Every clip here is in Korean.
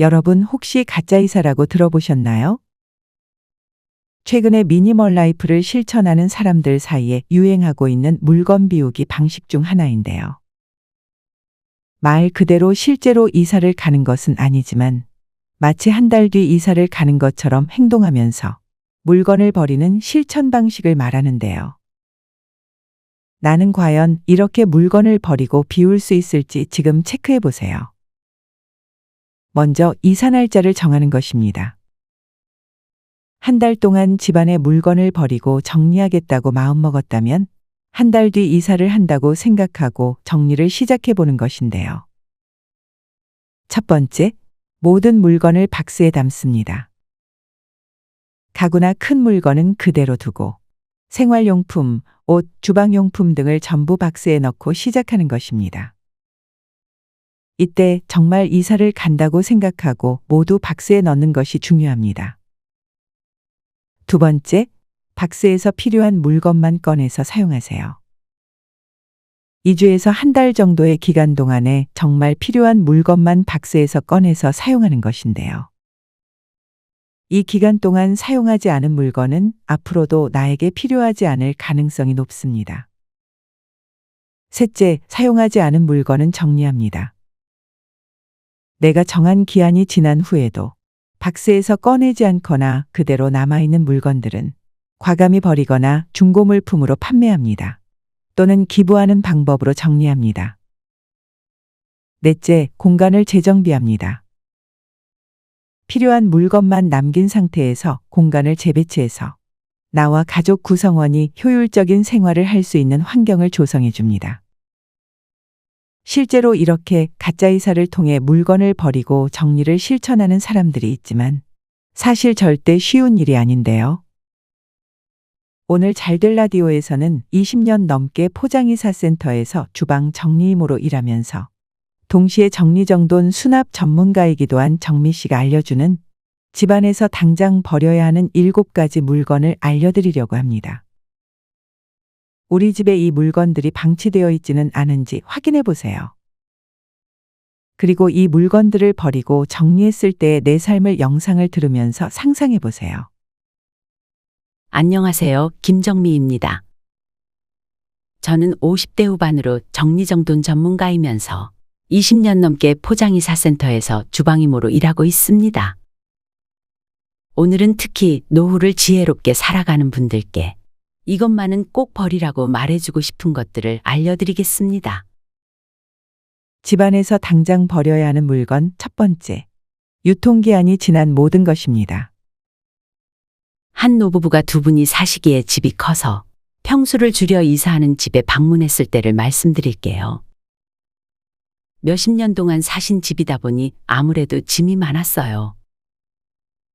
여러분 혹시 가짜이사라고 들어보셨나요? 최근에 미니멀 라이프를 실천하는 사람들 사이에 유행하고 있는 물건 비우기 방식 중 하나인데요. 말 그대로 실제로 이사를 가는 것은 아니지만 마치 한 달 뒤 이사를 가는 것처럼 행동하면서 물건을 버리는 실천 방식을 말하는데요. 나는 과연 이렇게 물건을 버리고 비울 수 있을지 지금 체크해 보세요. 먼저 이사 날짜를 정하는 것입니다. 한 달 동안 집안의 물건을 버리고 정리하겠다고 마음먹었다면 한 달 뒤 이사를 한다고 생각하고 정리를 시작해 보는 것인데요. 첫 번째, 모든 물건을 박스에 담습니다. 가구나 큰 물건은 그대로 두고 생활용품, 옷, 주방용품 등을 전부 박스에 넣고 시작하는 것입니다. 이때 정말 이사를 간다고 생각하고 모두 박스에 넣는 것이 중요합니다. 두 번째, 박스에서 필요한 물건만 꺼내서 사용하세요. 2주에서 한 달 정도의 기간 동안에 정말 필요한 물건만 박스에서 꺼내서 사용하는 것인데요. 이 기간 동안 사용하지 않은 물건은 앞으로도 나에게 필요하지 않을 가능성이 높습니다. 셋째, 사용하지 않은 물건은 정리합니다. 내가 정한 기한이 지난 후에도 박스에서 꺼내지 않거나 그대로 남아있는 물건들은 과감히 버리거나 중고 물품으로 판매합니다. 또는 기부하는 방법으로 정리합니다. 넷째, 공간을 재정비합니다. 필요한 물건만 남긴 상태에서 공간을 재배치해서 나와 가족 구성원이 효율적인 생활을 할 수 있는 환경을 조성해 줍니다. 실제로 이렇게 가짜 이사를 통해 물건을 버리고 정리를 실천하는 사람들이 있지만 사실 절대 쉬운 일이 아닌데요. 오늘 잘될 라디오에서는 20년 넘게 포장이사 센터에서 주방 정리임으로 일하면서 동시에 정리정돈 수납 전문가이기도 한 정미 씨가 알려주는 집안에서 당장 버려야 하는 7가지 물건을 알려드리려고 합니다. 우리 집에 이 물건들이 방치되어 있지는 않은지 확인해 보세요. 그리고 이 물건들을 버리고 정리했을 때의 내 삶을 영상을 들으면서 상상해 보세요. 안녕하세요. 김정미입니다. 저는 50대 후반으로 정리정돈 전문가이면서 20년 넘게 포장이사 센터에서 주방이모로 일하고 있습니다. 오늘은 특히 노후를 지혜롭게 살아가는 분들께 이것만은 꼭 버리라고 말해주고 싶은 것들을 알려드리겠습니다. 집안에서 당장 버려야 하는 물건 첫 번째. 유통기한이 지난 모든 것입니다. 한 노부부가 두 분이 사시기에 집이 커서 평수를 줄여 이사하는 집에 방문했을 때를 말씀드릴게요. 몇십 년 동안 사신 집이다 보니 아무래도 짐이 많았어요.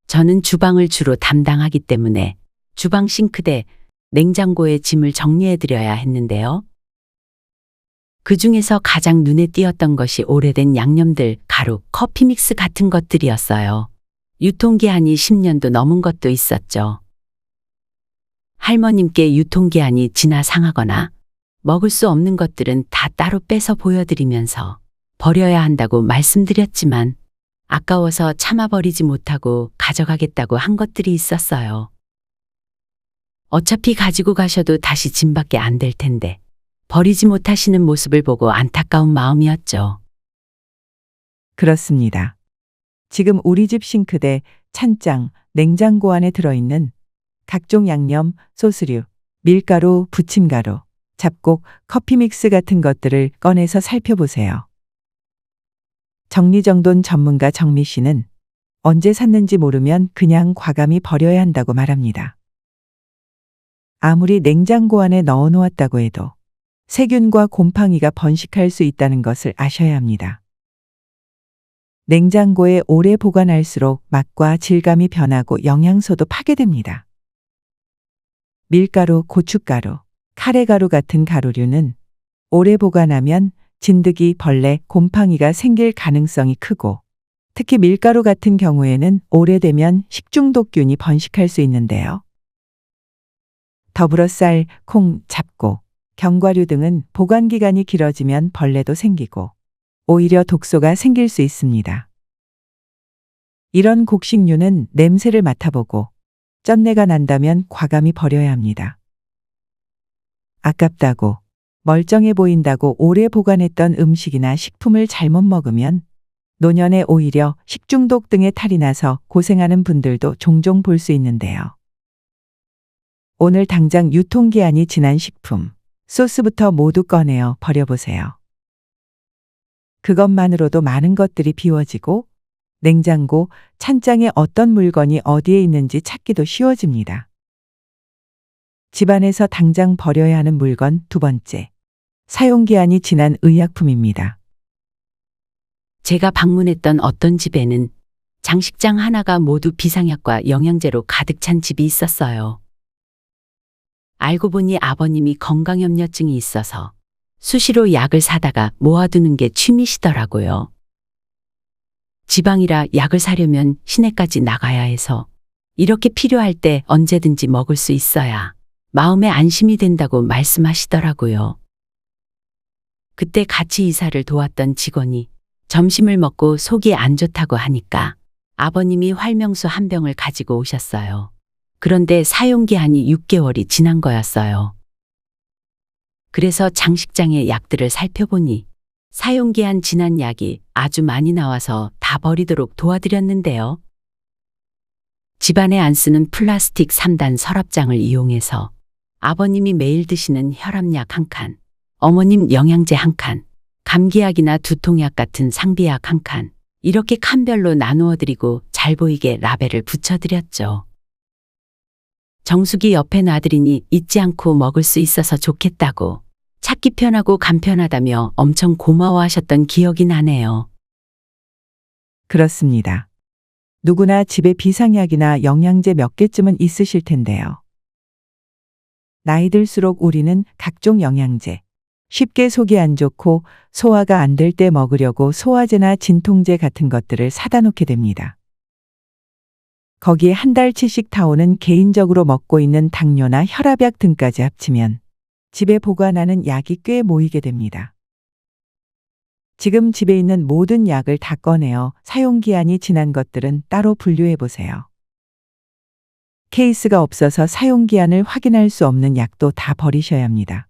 저는 주방을 주로 담당하기 때문에 주방 싱크대, 냉장고에 짐을 정리해드려야 했는데요. 그 중에서 가장 눈에 띄었던 것이 오래된 양념들, 가루, 커피 믹스 같은 것들이었어요. 유통기한이 10년도 넘은 것도 있었죠. 할머님께 유통기한이 지나 상하거나 먹을 수 없는 것들은 다 따로 빼서 보여드리면서 버려야 한다고 말씀드렸지만 아까워서 참아버리지 못하고 가져가겠다고 한 것들이 있었어요. 어차피 가지고 가셔도 다시 짐밖에 안 될 텐데 버리지 못하시는 모습을 보고 안타까운 마음이었죠. 그렇습니다. 지금 우리 집 싱크대, 찬장, 냉장고 안에 들어있는 각종 양념, 소스류, 밀가루, 부침가루, 잡곡, 커피 믹스 같은 것들을 꺼내서 살펴보세요. 정리정돈 전문가 정미 씨는 언제 샀는지 모르면 그냥 과감히 버려야 한다고 말합니다. 아무리 냉장고 안에 넣어 놓았다고 해도 세균과 곰팡이가 번식할 수 있다는 것을 아셔야 합니다. 냉장고에 오래 보관할수록 맛과 질감이 변하고 영양소도 파괴됩니다. 밀가루, 고춧가루, 카레가루 같은 가루류는 오래 보관하면 진드기, 벌레, 곰팡이가 생길 가능성이 크고 특히 밀가루 같은 경우에는 오래되면 식중독균이 번식할 수 있는데요. 더불어 쌀, 콩, 잡고, 견과류 등은 보관 기간이 길어지면 벌레도 생기고 오히려 독소가 생길 수 있습니다. 이런 곡식류는 냄새를 맡아보고 쩐내가 난다면 과감히 버려야 합니다. 아깝다고 멀쩡해 보인다고 오래 보관했던 음식이나 식품을 잘못 먹으면 노년에 오히려 식중독 등의 탈이 나서 고생하는 분들도 종종 볼 수 있는데요. 오늘 당장 유통기한이 지난 식품, 소스부터 모두 꺼내어 버려보세요. 그것만으로도 많은 것들이 비워지고 냉장고, 찬장에 어떤 물건이 어디에 있는지 찾기도 쉬워집니다. 집안에서 당장 버려야 하는 물건 두 번째. 사용기한이 지난 의약품입니다. 제가 방문했던 어떤 집에는 장식장 하나가 모두 비상약과 영양제로 가득 찬 집이 있었어요. 알고 보니 아버님이 건강염려증이 있어서 수시로 약을 사다가 모아두는 게 취미시더라고요. 지방이라 약을 사려면 시내까지 나가야 해서 이렇게 필요할 때 언제든지 먹을 수 있어야 마음에 안심이 된다고 말씀하시더라고요. 그때 같이 이사를 도왔던 직원이 점심을 먹고 속이 안 좋다고 하니까 아버님이 활명수 한 병을 가지고 오셨어요. 그런데 사용기한이 6개월이 지난 거였어요. 그래서 장식장의 약들을 살펴보니 사용기한 지난 약이 아주 많이 나와서 다 버리도록 도와드렸는데요. 집안에 안 쓰는 플라스틱 3단 서랍장을 이용해서 아버님이 매일 드시는 혈압약 한 칸, 어머님 영양제 한 칸, 감기약이나 두통약 같은 상비약 한 칸, 이렇게 칸별로 나누어 드리고 잘 보이게 라벨을 붙여드렸죠. 정수기 옆에 놔드리니 잊지 않고 먹을 수 있어서 좋겠다고 찾기 편하고 간편하다며 엄청 고마워하셨던 기억이 나네요. 그렇습니다. 누구나 집에 비상약이나 영양제 몇 개쯤은 있으실 텐데요. 나이 들수록 우리는 각종 영양제, 쉽게 속이 안 좋고 소화가 안 될 때 먹으려고 소화제나 진통제 같은 것들을 사다 놓게 됩니다. 거기에 한 달치씩 타오는 개인적으로 먹고 있는 당뇨나 혈압약 등까지 합치면 집에 보관하는 약이 꽤 모이게 됩니다. 지금 집에 있는 모든 약을 다 꺼내어 사용기한이 지난 것들은 따로 분류해 보세요. 케이스가 없어서 사용기한을 확인할 수 없는 약도 다 버리셔야 합니다.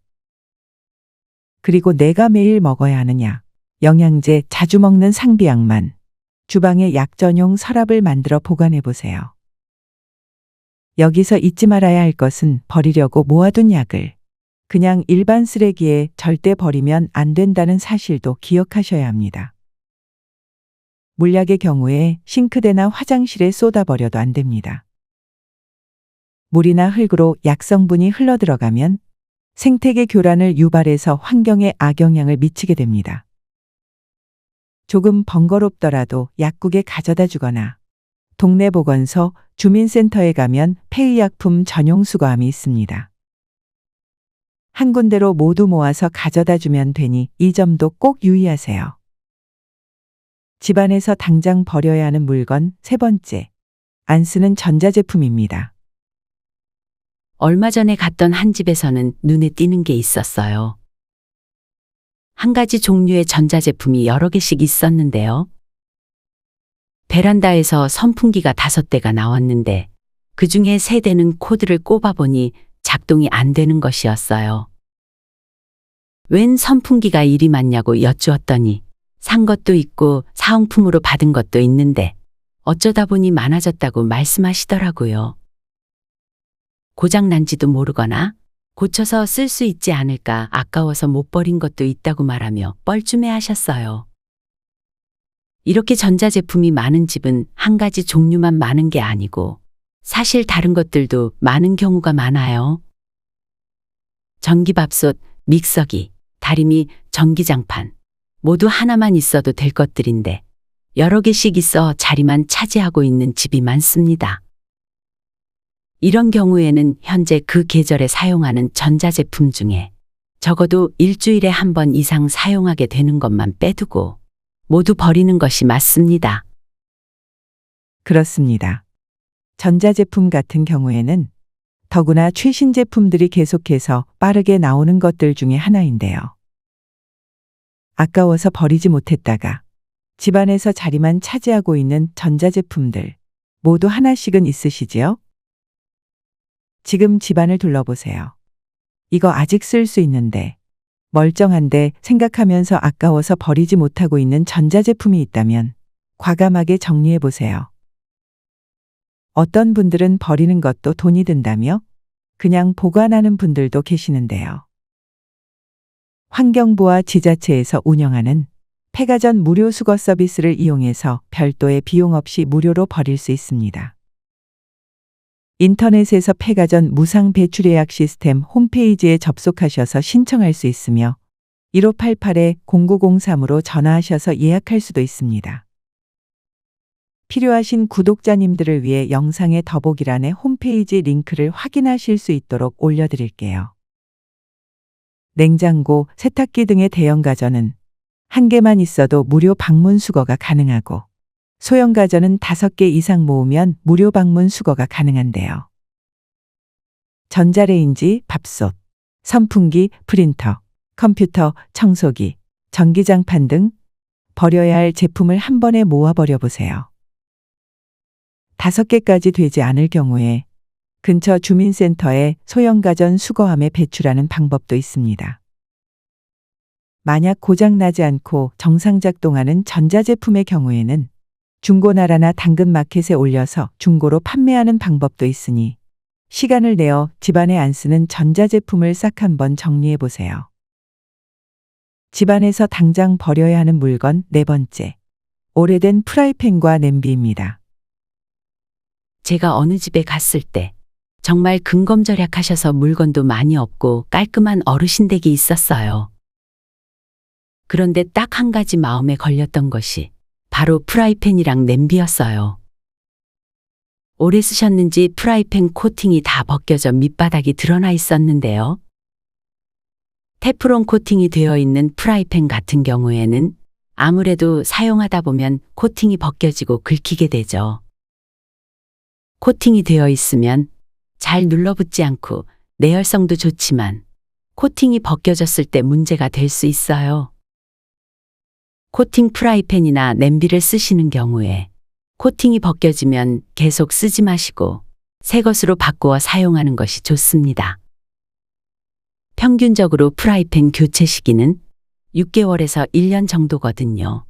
그리고 내가 매일 먹어야 약, 영양제, 자주 먹는 상비약만 주방에 약 전용 서랍을 만들어 보관해 보세요. 여기서 잊지 말아야 할 것은 버리려고 모아둔 약을 그냥 일반 쓰레기에 절대 버리면 안 된다는 사실도 기억하셔야 합니다. 물약의 경우에 싱크대나 화장실에 쏟아버려도 안 됩니다. 물이나 흙으로 약성분이 흘러들어가면 생태계 교란을 유발해서 환경에 악영향을 미치게 됩니다. 조금 번거롭더라도 약국에 가져다 주거나 동네 보건소, 주민센터에 가면 폐의약품 전용 수거함이 있습니다. 한 군데로 모두 모아서 가져다 주면 되니 이 점도 꼭 유의하세요. 집안에서 당장 버려야 하는 물건 세 번째. 안 쓰는 전자제품입니다. 얼마 전에 갔던 한 집에서는 눈에 띄는 게 있었어요. 한 가지 종류의 전자제품이 여러 개씩 있었는데요. 베란다에서 선풍기가 다섯 대가 나왔는데 그 중에 세 대는 코드를 꼽아보니 작동이 안 되는 것이었어요. 웬 선풍기가 일이 많냐고 여쭈었더니 산 것도 있고 사은품으로 받은 것도 있는데 어쩌다 보니 많아졌다고 말씀하시더라고요. 고장 난지도 모르거나 고쳐서 쓸 수 있지 않을까 아까워서 못 버린 것도 있다고 말하며 뻘쭘해 하셨어요. 이렇게 전자제품이 많은 집은 한 가지 종류만 많은 게 아니고 사실 다른 것들도 많은 경우가 많아요. 전기밥솥, 믹서기, 다리미, 전기장판 모두 하나만 있어도 될 것들인데 여러 개씩 있어 자리만 차지하고 있는 집이 많습니다. 이런 경우에는 현재 그 계절에 사용하는 전자제품 중에 적어도 일주일에 한 번 이상 사용하게 되는 것만 빼두고 모두 버리는 것이 맞습니다. 그렇습니다. 전자제품 같은 경우에는 더구나 최신 제품들이 계속해서 빠르게 나오는 것들 중에 하나인데요. 아까워서 버리지 못했다가 집안에서 자리만 차지하고 있는 전자제품들 모두 하나씩은 있으시지요? 지금 집안을 둘러보세요. 이거 아직 쓸 수 있는데 멀쩡한데 생각하면서 아까워서 버리지 못하고 있는 전자제품이 있다면 과감하게 정리해 보세요. 어떤 분들은 버리는 것도 돈이 든다며 그냥 보관하는 분들도 계시는데요. 환경부와 지자체에서 운영하는 폐가전 무료 수거 서비스를 이용해서 별도의 비용 없이 무료로 버릴 수 있습니다. 인터넷에서 폐가전 무상 배출 예약 시스템 홈페이지에 접속하셔서 신청할 수 있으며 1588-0903으로 전화하셔서 예약할 수도 있습니다. 필요하신 구독자님들을 위해 영상의 더보기란에 홈페이지 링크를 확인하실 수 있도록 올려드릴게요. 냉장고, 세탁기 등의 대형 가전은 한 개만 있어도 무료 방문 수거가 가능하고 소형 가전은 다섯 개 이상 모으면 무료 방문 수거가 가능한데요. 전자레인지, 밥솥, 선풍기, 프린터, 컴퓨터, 청소기, 전기장판 등 버려야 할 제품을 한 번에 모아 버려 보세요. 다섯 개까지 되지 않을 경우에 근처 주민센터에 소형가전 수거함에 배출하는 방법도 있습니다. 만약 고장나지 않고 정상 작동하는 전자제품의 경우에는 중고나라나 당근마켓에 올려서 중고로 판매하는 방법도 있으니 시간을 내어 집안에 안 쓰는 전자제품을 싹 한번 정리해 보세요. 집안에서 당장 버려야 하는 물건 네 번째. 오래된 프라이팬과 냄비입니다. 제가 어느 집에 갔을 때 정말 근검절약하셔서 물건도 많이 없고 깔끔한 어르신 댁이 있었어요. 그런데 딱 한 가지 마음에 걸렸던 것이 바로 프라이팬이랑 냄비였어요. 오래 쓰셨는지 프라이팬 코팅이 다 벗겨져 밑바닥이 드러나 있었는데요. 테프론 코팅이 되어 있는 프라이팬 같은 경우에는 아무래도 사용하다 보면 코팅이 벗겨지고 긁히게 되죠. 코팅이 되어 있으면 잘 눌러붙지 않고 내열성도 좋지만 코팅이 벗겨졌을 때 문제가 될 수 있어요. 코팅 프라이팬이나 냄비를 쓰시는 경우에 코팅이 벗겨지면 계속 쓰지 마시고 새 것으로 바꾸어 사용하는 것이 좋습니다. 평균적으로 프라이팬 교체 시기는 6개월에서 1년 정도거든요.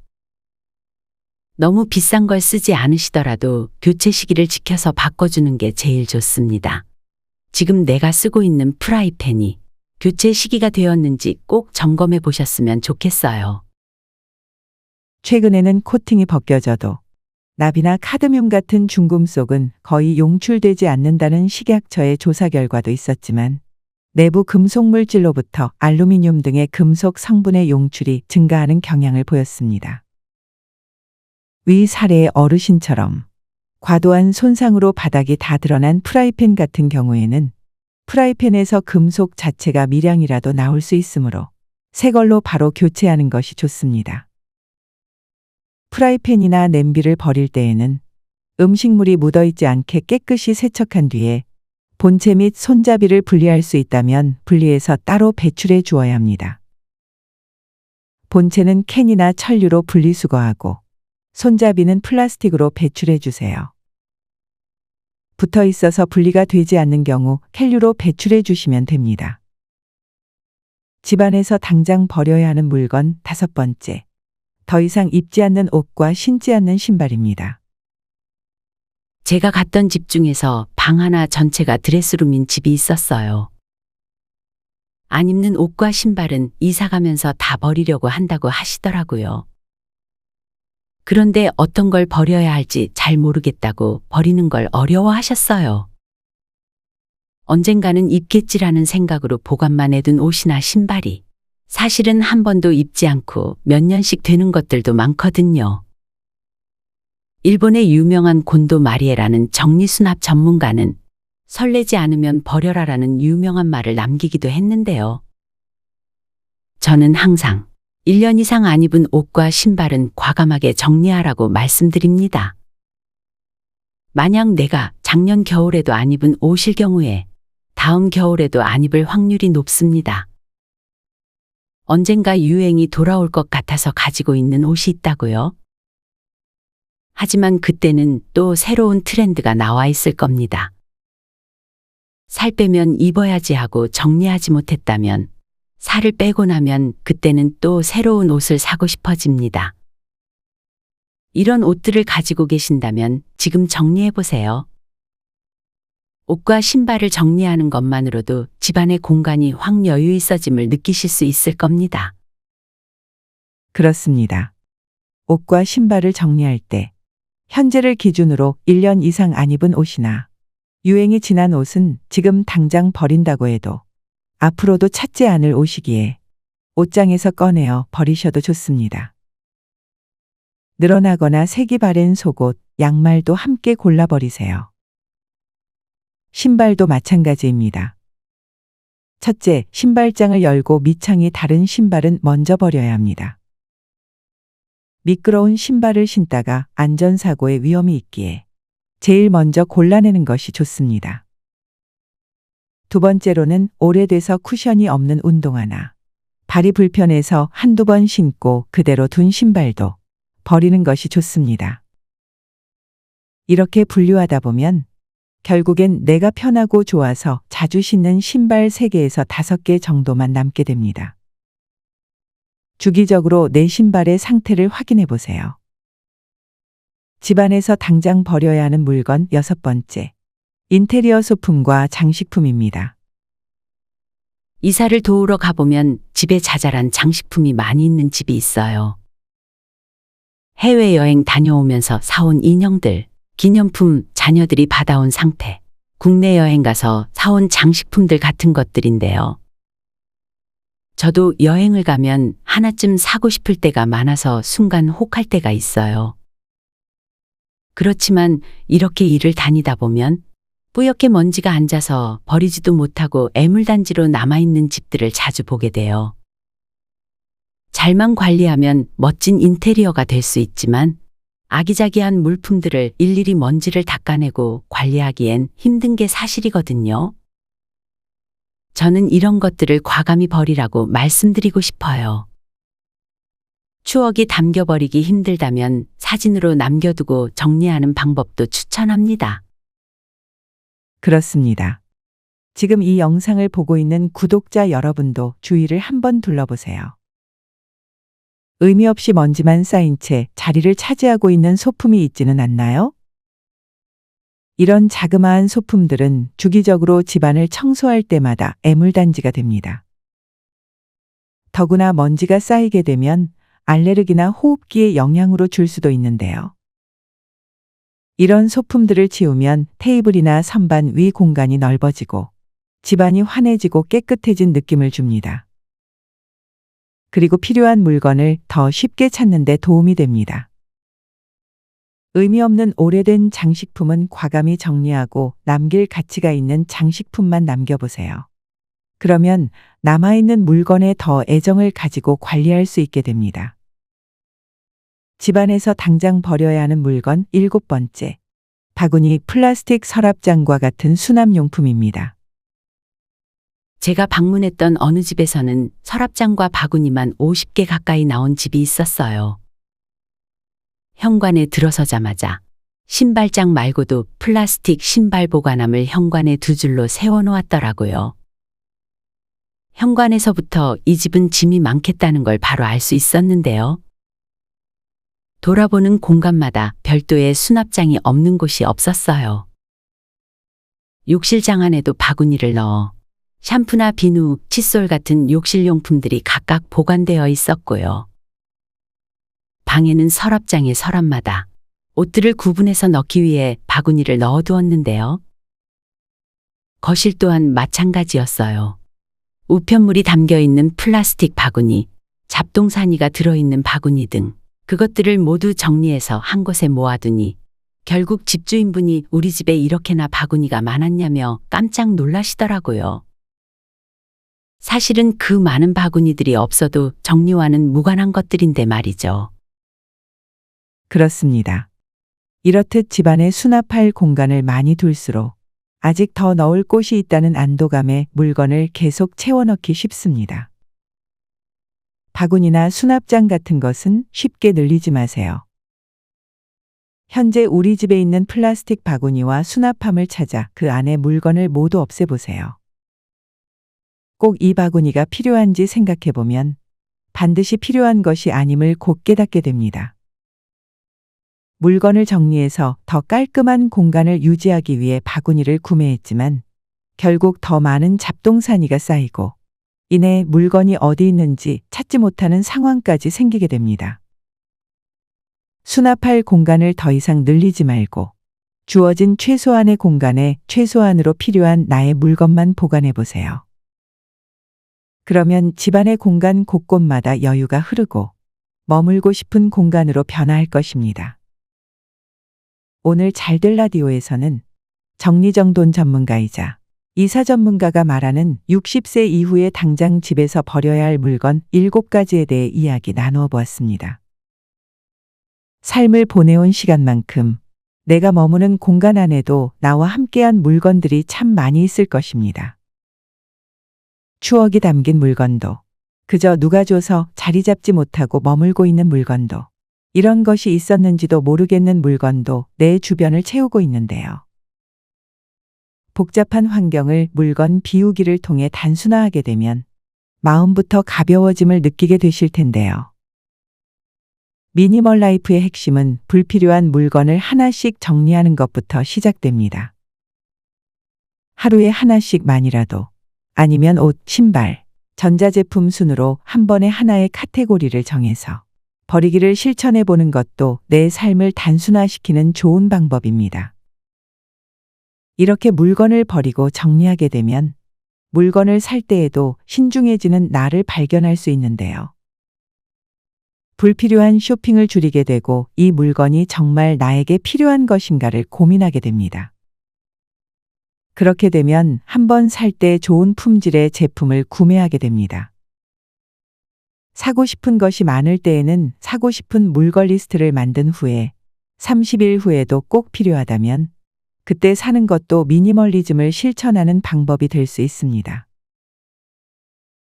너무 비싼 걸 쓰지 않으시더라도 교체 시기를 지켜서 바꿔주는 게 제일 좋습니다. 지금 내가 쓰고 있는 프라이팬이 교체 시기가 되었는지 꼭 점검해 보셨으면 좋겠어요. 최근에는 코팅이 벗겨져도 납이나 카드뮴 같은 중금속은 거의 용출되지 않는다는 식약처의 조사 결과도 있었지만 내부 금속 물질로부터 알루미늄 등의 금속 성분의 용출이 증가하는 경향을 보였습니다. 위 사례의 어르신처럼 과도한 손상으로 바닥이 다 드러난 프라이팬 같은 경우에는 프라이팬에서 금속 자체가 미량이라도 나올 수 있으므로 새 걸로 바로 교체하는 것이 좋습니다. 프라이팬이나 냄비를 버릴 때에는 음식물이 묻어있지 않게 깨끗이 세척한 뒤에 본체 및 손잡이를 분리할 수 있다면 분리해서 따로 배출해 주어야 합니다. 본체는 캔이나 천류로 분리수거하고 손잡이는 플라스틱으로 배출해 주세요. 붙어 있어서 분리가 되지 않는 경우 캔류로 배출해 주시면 됩니다. 집안에서 당장 버려야 하는 물건 다섯 번째. 더 이상 입지 않는 옷과 신지 않는 신발입니다. 제가 갔던 집 중에서 방 하나 전체가 드레스룸인 집이 있었어요. 안 입는 옷과 신발은 이사 가면서 다 버리려고 한다고 하시더라고요. 그런데 어떤 걸 버려야 할지 잘 모르겠다고 버리는 걸 어려워하셨어요. 언젠가는 입겠지라는 생각으로 보관만 해둔 옷이나 신발이 사실은 한 번도 입지 않고 몇 년씩 되는 것들도 많거든요. 일본의 유명한 곤도 마리에라는 정리수납 전문가는 설레지 않으면 버려라라는 유명한 말을 남기기도 했는데요. 저는 항상 1년 이상 안 입은 옷과 신발은 과감하게 정리하라고 말씀드립니다. 만약 내가 작년 겨울에도 안 입은 옷일 경우에 다음 겨울에도 안 입을 확률이 높습니다. 언젠가 유행이 돌아올 것 같아서 가지고 있는 옷이 있다고요? 하지만 그때는 또 새로운 트렌드가 나와 있을 겁니다. 살 빼면 입어야지 하고 정리하지 못했다면 살을 빼고 나면 그때는 또 새로운 옷을 사고 싶어집니다. 이런 옷들을 가지고 계신다면 지금 정리해 보세요. 옷과 신발을 정리하는 것만으로도 집안의 공간이 확 여유 있어짐을 느끼실 수 있을 겁니다. 그렇습니다. 옷과 신발을 정리할 때 현재를 기준으로 1년 이상 안 입은 옷이나 유행이 지난 옷은 지금 당장 버린다고 해도 앞으로도 찾지 않을 옷이기에 옷장에서 꺼내어 버리셔도 좋습니다. 늘어나거나 색이 바랜 속옷, 양말도 함께 골라버리세요. 신발도 마찬가지입니다. 첫째, 신발장을 열고 밑창이 다른 신발은 먼저 버려야 합니다. 미끄러운 신발을 신다가 안전사고의 위험이 있기에 제일 먼저 골라내는 것이 좋습니다. 두 번째로는 오래돼서 쿠션이 없는 운동화나 발이 불편해서 한두 번 신고 그대로 둔 신발도 버리는 것이 좋습니다. 이렇게 분류하다 보면 결국엔 내가 편하고 좋아서 자주 신는 신발 3개에서 5개 정도만 남게 됩니다. 주기적으로 내 신발의 상태를 확인해 보세요. 집안에서 당장 버려야 하는 물건 여섯 번째. 인테리어 소품과 장식품입니다. 이사를 도우러 가보면 집에 자잘한 장식품이 많이 있는 집이 있어요. 해외여행 다녀오면서 사온 인형들, 기념품, 자녀들이 받아온 상태, 국내 여행 가서 사온 장식품들 같은 것들인데요. 저도 여행을 가면 하나쯤 사고 싶을 때가 많아서 순간 혹할 때가 있어요. 그렇지만 이렇게 일을 다니다 보면 뿌옇게 먼지가 앉아서 버리지도 못하고 애물단지로 남아있는 집들을 자주 보게 돼요. 잘만 관리하면 멋진 인테리어가 될 수 있지만 아기자기한 물품들을 일일이 먼지를 닦아내고 관리하기엔 힘든 게 사실이거든요. 저는 이런 것들을 과감히 버리라고 말씀드리고 싶어요. 추억이 담겨버리기 힘들다면 사진으로 남겨두고 정리하는 방법도 추천합니다. 그렇습니다. 지금 이 영상을 보고 있는 구독자 여러분도 주위를 한번 둘러보세요. 의미 없이 먼지만 쌓인 채 자리를 차지하고 있는 소품이 있지는 않나요? 이런 자그마한 소품들은 주기적으로 집안을 청소할 때마다 애물단지가 됩니다. 더구나 먼지가 쌓이게 되면 알레르기나 호흡기에 영향으로 줄 수도 있는데요. 이런 소품들을 치우면 테이블이나 선반 위 공간이 넓어지고 집안이 환해지고 깨끗해진 느낌을 줍니다. 그리고 필요한 물건을 더 쉽게 찾는 데 도움이 됩니다. 의미 없는 오래된 장식품은 과감히 정리하고 남길 가치가 있는 장식품만 남겨보세요. 그러면 남아있는 물건에 더 애정을 가지고 관리할 수 있게 됩니다. 집안에서 당장 버려야 하는 물건 일곱 번째. 바구니 플라스틱 서랍장과 같은 수납용품입니다. 제가 방문했던 어느 집에서는 서랍장과 바구니만 50개 가까이 나온 집이 있었어요. 현관에 들어서자마자 신발장 말고도 플라스틱 신발 보관함을 현관에 두 줄로 세워놓았더라고요. 현관에서부터 이 집은 짐이 많겠다는 걸 바로 알 수 있었는데요. 돌아보는 공간마다 별도의 수납장이 없는 곳이 없었어요. 욕실장 안에도 바구니를 넣어 샴푸나 비누, 칫솔 같은 욕실용품들이 각각 보관되어 있었고요. 방에는 서랍장에 서랍마다 옷들을 구분해서 넣기 위해 바구니를 넣어두었는데요. 거실 또한 마찬가지였어요. 우편물이 담겨 있는 플라스틱 바구니, 잡동사니가 들어있는 바구니 등 그것들을 모두 정리해서 한 곳에 모아두니 결국 집주인분이 우리 집에 이렇게나 바구니가 많았냐며 깜짝 놀라시더라고요. 사실은 그 많은 바구니들이 없어도 정리와는 무관한 것들인데 말이죠. 그렇습니다. 이렇듯 집안에 수납할 공간을 많이 둘수록 아직 더 넣을 곳이 있다는 안도감에 물건을 계속 채워넣기 쉽습니다. 바구니나 수납장 같은 것은 쉽게 늘리지 마세요. 현재 우리 집에 있는 플라스틱 바구니와 수납함을 찾아 그 안에 물건을 모두 없애보세요. 꼭 이 바구니가 필요한지 생각해 보면 반드시 필요한 것이 아님을 곧 깨닫게 됩니다. 물건을 정리해서 더 깔끔한 공간을 유지하기 위해 바구니를 구매했지만 결국 더 많은 잡동사니가 쌓이고 이내 물건이 어디 있는지 찾지 못하는 상황까지 생기게 됩니다. 수납할 공간을 더 이상 늘리지 말고 주어진 최소한의 공간에 최소한으로 필요한 나의 물건만 보관해 보세요. 그러면 집안의 공간 곳곳마다 여유가 흐르고 머물고 싶은 공간으로 변화할 것입니다. 오늘 잘될 라디오에서는 정리정돈 전문가이자 이사 전문가가 말하는 60세 이후에 당장 집에서 버려야 할 물건 7가지에 대해 이야기 나누어 보았습니다. 삶을 보내온 시간만큼 내가 머무는 공간 안에도 나와 함께한 물건들이 참 많이 있을 것입니다. 추억이 담긴 물건도, 그저 누가 줘서 자리 잡지 못하고 머물고 있는 물건도, 이런 것이 있었는지도 모르겠는 물건도 내 주변을 채우고 있는데요. 복잡한 환경을 물건 비우기를 통해 단순화하게 되면 마음부터 가벼워짐을 느끼게 되실 텐데요. 미니멀 라이프의 핵심은 불필요한 물건을 하나씩 정리하는 것부터 시작됩니다. 하루에 하나씩만이라도 아니면 옷, 신발, 전자제품 순으로 한 번에 하나의 카테고리를 정해서 버리기를 실천해 보는 것도 내 삶을 단순화시키는 좋은 방법입니다. 이렇게 물건을 버리고 정리하게 되면 물건을 살 때에도 신중해지는 나를 발견할 수 있는데요. 불필요한 쇼핑을 줄이게 되고 이 물건이 정말 나에게 필요한 것인가를 고민하게 됩니다. 그렇게 되면 한 번 살 때 좋은 품질의 제품을 구매하게 됩니다. 사고 싶은 것이 많을 때에는 사고 싶은 물건 리스트를 만든 후에 30일 후에도 꼭 필요하다면 그때 사는 것도 미니멀리즘을 실천하는 방법이 될 수 있습니다.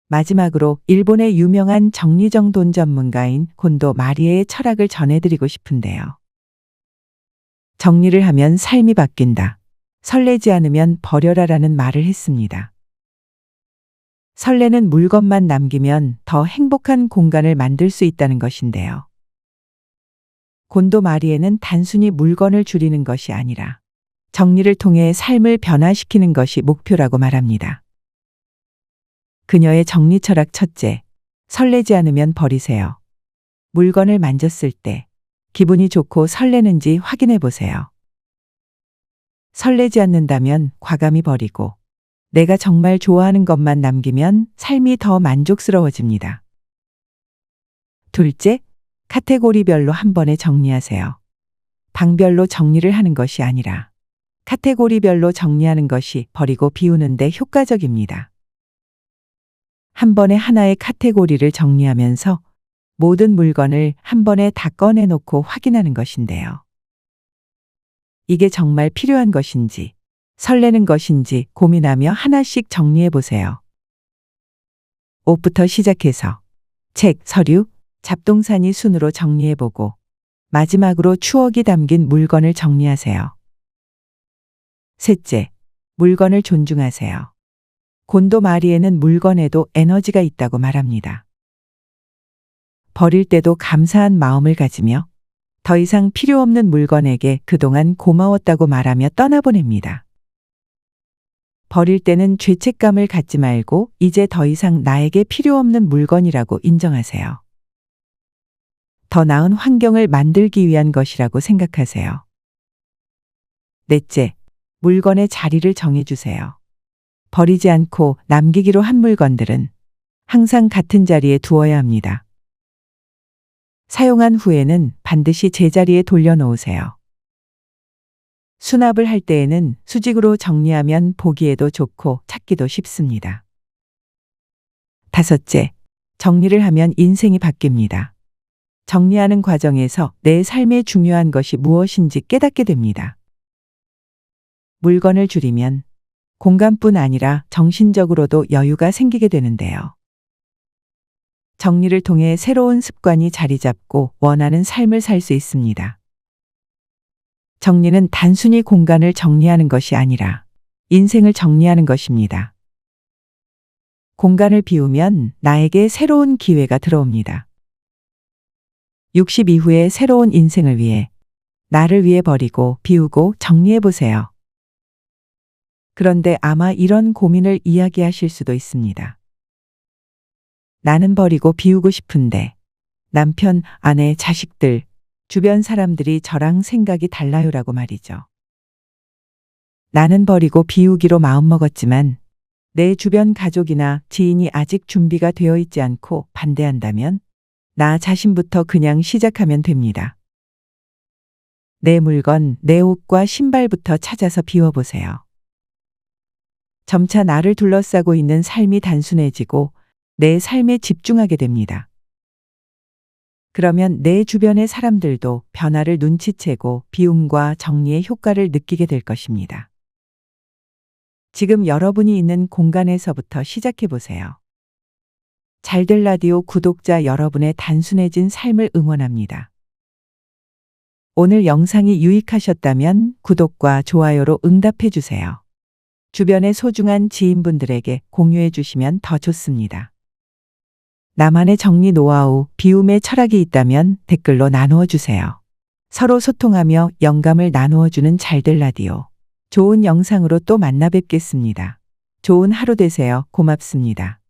마지막으로 일본의 유명한 정리정 돈 전문가인 곤도 마리에의 철학을 전해드리고 싶은데요. 정리를 하면 삶이 바뀐다. 설레지 않으면 버려라 라는 말을 했습니다. 설레는 물건만 남기면 더 행복한 공간을 만들 수 있다는 것인데요. 곤도 마리에는 단순히 물건을 줄이는 것이 아니라 정리를 통해 삶을 변화시키는 것이 목표라고 말합니다. 그녀의 정리 철학 첫째, 설레지 않으면 버리세요. 물건을 만졌을 때 기분이 좋고 설레는지 확인해 보세요. 설레지 않는다면 과감히 버리고 내가 정말 좋아하는 것만 남기면 삶이 더 만족스러워집니다. 둘째, 카테고리별로 한 번에 정리하세요. 방별로 정리를 하는 것이 아니라 카테고리별로 정리하는 것이 버리고 비우는데 효과적입니다. 한 번에 하나의 카테고리를 정리하면서 모든 물건을 한 번에 다 꺼내놓고 확인하는 것인데요. 이게 정말 필요한 것인지, 설레는 것인지 고민하며 하나씩 정리해 보세요. 옷부터 시작해서 책, 서류, 잡동사니 순으로 정리해 보고 마지막으로 추억이 담긴 물건을 정리하세요. 셋째, 물건을 존중하세요. 곤도 마리에는 물건에도 에너지가 있다고 말합니다. 버릴 때도 감사한 마음을 가지며 더 이상 필요 없는 물건에게 그동안 고마웠다고 말하며 떠나보냅니다. 버릴 때는 죄책감을 갖지 말고 이제 더 이상 나에게 필요 없는 물건이라고 인정하세요. 더 나은 환경을 만들기 위한 것이라고 생각하세요. 넷째, 물건의 자리를 정해주세요. 버리지 않고 남기기로 한 물건들은 항상 같은 자리에 두어야 합니다. 사용한 후에는 반드시 제자리에 돌려놓으세요. 수납을 할 때에는 수직으로 정리하면 보기에도 좋고 찾기도 쉽습니다. 다섯째, 정리를 하면 인생이 바뀝니다. 정리하는 과정에서 내 삶에 중요한 것이 무엇인지 깨닫게 됩니다. 물건을 줄이면 공간뿐 아니라 정신적으로도 여유가 생기게 되는데요. 정리를 통해 새로운 습관이 자리 잡고 원하는 삶을 살 수 있습니다. 정리는 단순히 공간을 정리하는 것이 아니라 인생을 정리하는 것입니다. 공간을 비우면 나에게 새로운 기회가 들어옵니다. 60 이후의 새로운 인생을 위해 나를 위해 버리고 비우고 정리해 보세요. 그런데 아마 이런 고민을 이야기하실 수도 있습니다. 나는 버리고 비우고 싶은데 남편, 아내, 자식들, 주변 사람들이 저랑 생각이 달라요라고 말이죠. 나는 버리고 비우기로 마음먹었지만 내 주변 가족이나 지인이 아직 준비가 되어 있지 않고 반대한다면 나 자신부터 그냥 시작하면 됩니다. 내 물건, 내 옷과 신발부터 찾아서 비워보세요. 점차 나를 둘러싸고 있는 삶이 단순해지고 내 삶에 집중하게 됩니다. 그러면 내 주변의 사람들도 변화를 눈치채고 비움과 정리의 효과를 느끼게 될 것입니다. 지금 여러분이 있는 공간에서부터 시작해 보세요. 잘될 라디오 구독자 여러분의 단순해진 삶을 응원합니다. 오늘 영상이 유익하셨다면 구독과 좋아요로 응답해 주세요. 주변의 소중한 지인분들에게 공유해 주시면 더 좋습니다. 나만의 정리 노하우, 비움의 철학이 있다면 댓글로 나누어 주세요. 서로 소통하며 영감을 나누어 주는 잘될 라디오. 좋은 영상으로 또 만나 뵙겠습니다. 좋은 하루 되세요. 고맙습니다.